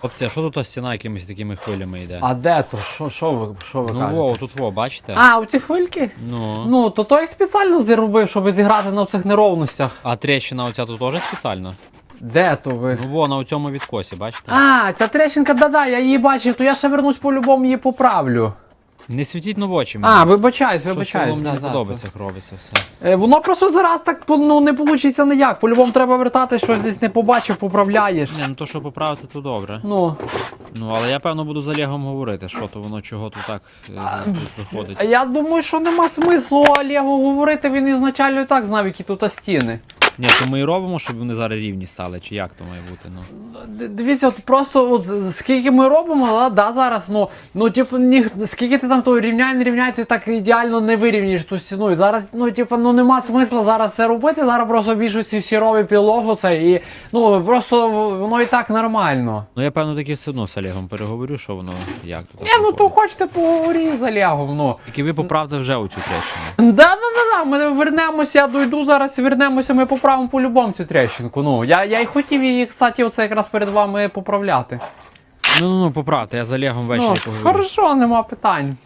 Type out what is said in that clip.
Хлопці, а що тут та стіна якимись такими хвилями йде? А де то? Що, що ви, що ви ну кажете? во, тут во, бачите? А, у ці хвильки? Ну. Ну, то той спеціально зробив, щоб зіграти на цих неровностях. А трещина оця тут теж спеціально? Де то ви? Ну во, на цьому відкосі, бачите? А, ця трещинка, да-да, я її бачив, то я ще вернусь по-любому її поправлю. Не світіть ну в очі мені. А, вибачаюсь, Щось вибачаюсь. воно мені не подобається, як робиться все. Е, Воно просто зараз так ну, не вийде ніяк. По-любому треба вертати, щось десь не побачив, поправляєш. Ні, ну то, що поправити, то добре. Ну, Ну, але я певно буду з Олегом говорити, що то воно чого тут так е, тут виходить. а я думаю, що нема смислу Олегу говорити, він ізначально і так знав, які тут стіни. Ні, то ми і робимо, щоб вони зараз рівні стали, чи як то має бути, ну. Д- Дивіться, от просто от, з- скільки ми робимо, а, да, зараз, ну, ну, типу, ні, скільки ти там то рівняй, не рівняй, ти так ідеально не вирівняєш ту стіну. І зараз, ну, типу, ну нема смисла зараз це робити. Зараз просто в більшості всі роблять підлогу це і ну просто воно і так нормально. Ну я певно таки все одно з Олегом переговорю, що воно як тут. Ні, ну то хочете поговорити з Олегом, ну. Тільки ви поправте вже оцю трещину. Да, да, да, да, ми вернемося, я дойду зараз, вернемося, ми поправимо по-любому цю трещинку. Ну, я, я й хотів її, кстати, оце якраз перед вами поправляти. Ну ну ну поправте, я з Олегом ввечері Ну, поговорю. хорошо, нема питань.